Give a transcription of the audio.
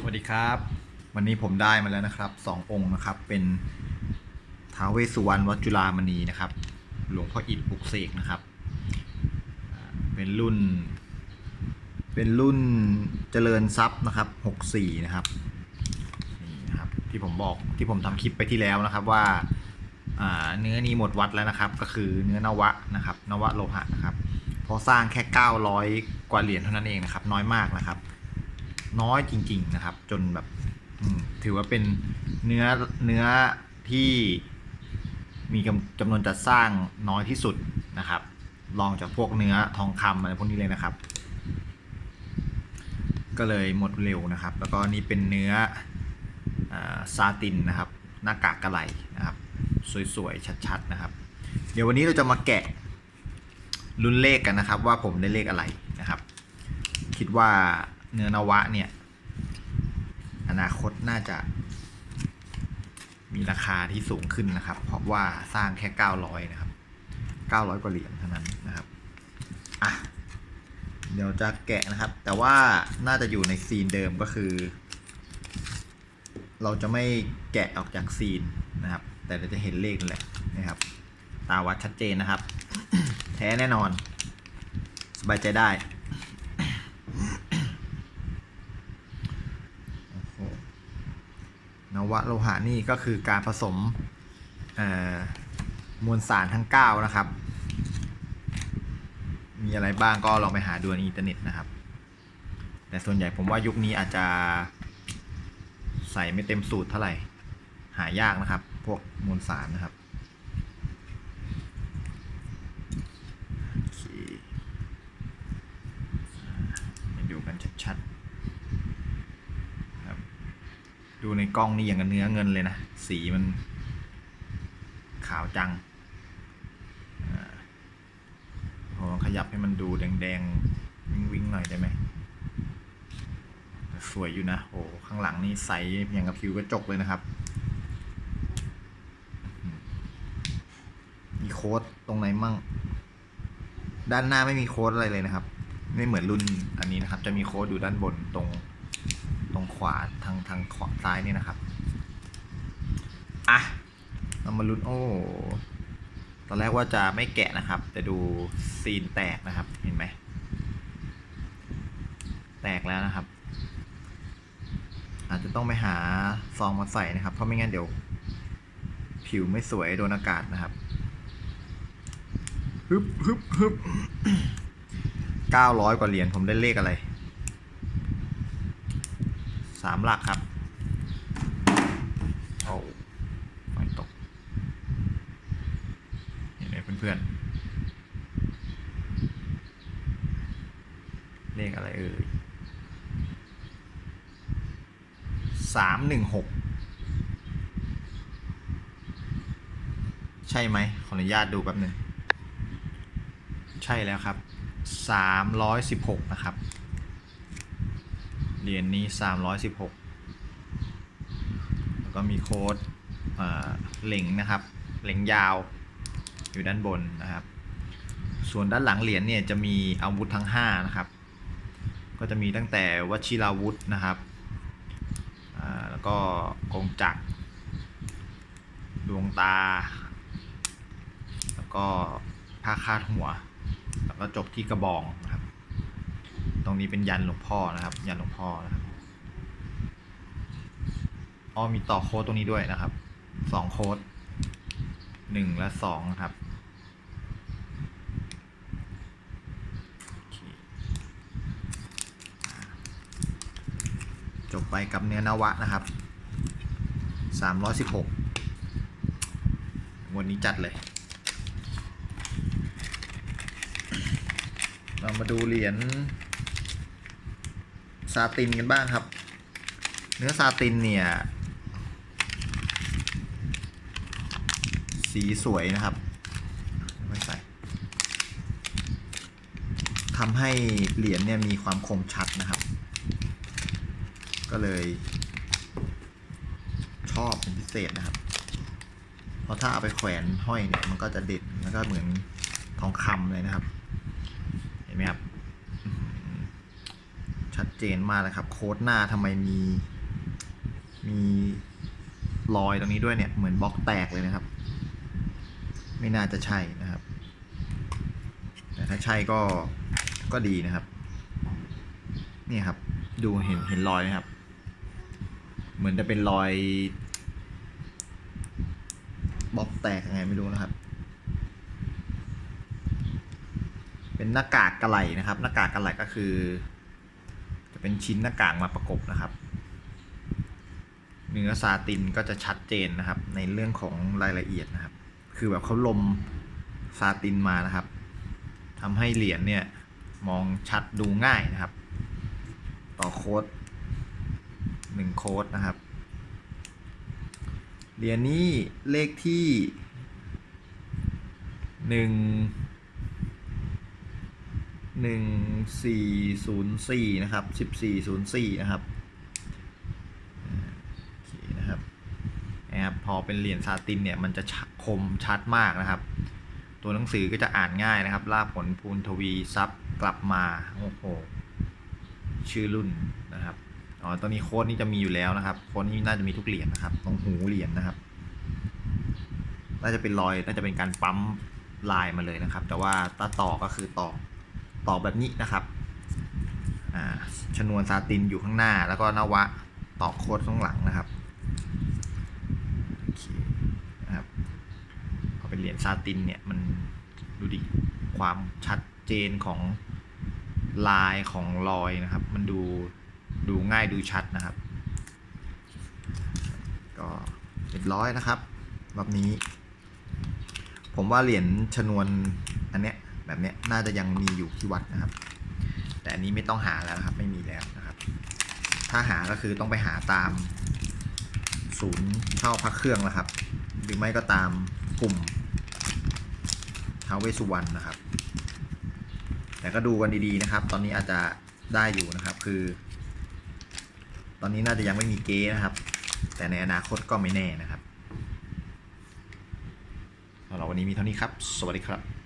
สวัสดีครับ วันนี้ผมได้มาแล้วนะครับสององค์นะครับ เป็นท้าวเวสุวรรณวัจุฬามณีนะครับ หลวงพ่ออิฐปลุกเสกนะครับ เป็นรุ่น เป็นรุ่นเจริญทรัพย์นะครับ64นะครับนี่นะครับที่ผมบอกที่ผมทำคลิปไปที่แล้วนะครับว่าอ่าเนื้อนี้หมดวัดแล้วนะครับ ก็คือเนื้อนวะนะครับนวะโลหะนะครับเพราะสร้างแค่ 900 กว่าเหรียญเท่านั้นเองนะครับ น้อยมากนะครับ น้อยจริง ๆนะครับ จนแบบถือว่าเป็นเนื้อเนื้อที่มีจำนวนจัดสร้างน้อยที่สุดนะครับ ลองจากพวกเนื้อทองคำอะไรพวกนี้เลยนะครับ ก็เลยหมดเร็วนะครับ แล้วก็นี่เป็นเนื้ออซาตินนะครับ หน้ากากกระไหลนะครับ สวยๆ ชัดๆนะครับ เดี๋ยววันนี้เราจะมาแกะลุ้นเลขกันนะครับ ว่าผมได้เลขอะไรนะครับ คิดว่า เนื้อนวะเนี่ย อนาคตน่าจะ มีราคาที่สูงขึ้นนะครับ เพราะว่าสร้างแค่900นะครับ900กว่าเหรียญเท่านั้นนะครับอะเดี๋ยวจะแกะนะครับ แต่ว่าน่าจะอยู่ในซีนเดิมก็คือ เราจะไม่แกะออกจากซีนนะครับ แต่เราจะเห็นเลขนั่นแหละนะครับ ตาวัดชัดเจนนะครับ แท้แน่นอน สบายใจได้ โอ้โห นวโลหะนี่ก็คือการผสมมวลสารทั้ง 9 นะครับ มีอะไรบ้างก็ลองไปหาดูในอินเทอร์เน็ตนะครับ แต่ส่วนใหญ่ผมว่ายุคนี้อาจจะใส่ไม่เต็มสูตรเท่าไหร่ หายากนะครับ พวกมวลสารนะครับโอเคมาดูกันชัดๆครับ ดูในกล้องนี่อย่างกับเนื้อเงินเลยนะ สีมันขาวจังผมลองขยับให้มันดูแดงๆ วิ้งๆหน่อยได้ไหม สวยอยู่นะ โอ้ข้างหลังนี่ใสอย่างกับผิวกระจกเลยนะครับ มีโค้ดตรงไหนมั่ง ด้านหน้าไม่มีโค้ดอะไรเลยนะครับ ไม่เหมือนรุ่นอันนี้นะครับ จะมีโค้ดอยู่ด้านบนตรง รงขวาทางทางขวาซ้ายนี่นะครับ อะ เรามาลุ้นโอ้ตอนแรกว่าจะไม่แกะนะครับแต่ดูซีนแตกนะครับ เห็นไหม แตกแล้วนะครับ อาจจะต้องไปหาซองมาใส่นะครับ เพราะไม่งั้นเดี๋ยว ผิวไม่สวยโดนอากาศนะครับฮึบฮึบฮึบเก้าร้อยกว่าเหรียญผมได้เลขอะไร สามหลักครับโอ้ไฟตก เห็นไหมเพื่อนๆ เลขอะไรเอ่ยสามหนึ่งหกใช่ไหมขออนุญาตดูแป๊บหนึ่ง ใช่แล้วครับสามร้อยสิบหกนะครับ เหรียญนี้สามร้อยสิบหกแล้วก็มีโค้ดเหล็งนะครับ เหล็งยาวอยู่ด้านบนนะครับ ส่วนด้านหลังเหรียญเนี่ยจะมีอาวุธทั้ง 5 นะครับ ก็จะมีตั้งแต่วชิราวุธนะครับ แล้วก็กงจักร ดวงตา แล้วก็ผ้าคาดหัว แล้วก็จบที่กระบองนะครับ ตรงนี้เป็นยันหลวงพ่อนะครับ ยันหลวงพ่อนะครับอ๋อมีต่อโค้ดตรงนี้ด้วยนะครับสองโค้ดหนึ่งและสองนะครับจบไปกับเนื้อนวะนะครับสามร้อยสิบหกวันนี้จัดเลย เรามาดูเหรียญ ซาตินกันบ้างครับ เนื้อซาตินเนี่ย สีสวยนะครับไม่ใส่ทำให้เหรียญเนี่ยมีความคมชัดนะครับ ก็เลย ชอบเป็นพิเศษนะครับ เพราะถ้าเอาไปแขวนห้อยเนี่ยมันก็จะเด็ดแล้วก็เหมือนทองคำเลยนะครับ เห็นไหมครับ ชัดเจนมากเลยครับ โค้ดหน้าทำไมมี มีรอยตรงนี้ด้วยเนี่ยเหมือนบล็อกแตกเลยนะครับ ไม่น่าจะใช่นะครับ แต่ถ้าใช่ก็ก็ดีนะครับ นี่ครับ ดูเห็นเห็นรอยไหมครับ เหมือนจะเป็นรอยบล็อกแตกยังไงไม่รู้นะครับ เป็นหน้ากากกระไหลนะครับ หน้ากากกระไหลก็คือ จะเป็นชิ้นหน้ากากมาประกบนะครับ เนื้อซาตินก็จะชัดเจนนะครับ ในเรื่องของรายละเอียดนะครับ คือแบบเขาลมซาตินมานะครับทำให้เหรียญเนี่ยมองชัดดูง่ายนะครับ ต่อโค้ดหนึ่งโค้ดนะครับ เหรียญนี้เลขที่หนึ่ง หนึ่งสี่ศูนย์สี่นะครับสิบสี่ศูนย์สี่นะครับโอเคนะครับนะครับ พอเป็นเหรียญซาตินเนี่ยมันจะคมชัดมากนะครับ ตัวหนังสือก็จะอ่านง่ายนะครับลาผลภูนทวีซับกลับมาโอ้โหชื่อรุ่นนะครับอ๋อตอนนี้โค้ดนี่จะมีอยู่แล้วนะครับโค้ดนี่น่าจะมีทุกเหรียญนะครับ ตรงหูเหรียญนะครับ น่าจะเป็นรอยน่าจะเป็นการปั๊มลายมาเลยนะครับ แต่ว่าถ้าต่อก็คือต่อ ต่อแบบนี้นะครับอ่าชนวนซาตินอยู่ข้างหน้า แล้วก็นวะต่อโค้ดข้างหลังนะครับโอเคนะครับพอเป็นเหรียญซาตินเนี่ยมันดูดิความชัดเจนของลายของรอยนะครับ มันดูดูง่ายดูชัดนะครับ ก็เรียบร้อยนะครับรอบนี้ ผมว่าเหรียญชนวนอันเนี้ย แบบนี้น่าจะยังมีอยู่ที่วัดนะครับ แต่อันนี้ไม่ต้องหาแล้วครับ ไม่มีแล้วนะครับ ถ้าหาก็คือต้องไปหาตาม ศูนย์เช่าพักเครื่องนะครับ หรือไม่ก็ตามกลุ่มท้าวเวสสุวรรณนะครับ แต่ก็ดูกันดีๆนะครับ ตอนนี้อาจจะได้อยู่นะครับ คือ ตอนนี้น่าจะยังไม่มีเก๊นะครับ แต่ในอนาคตก็ไม่แน่นะครับสำหรับวันนี้มีเท่านี้ครับ สวัสดีครับ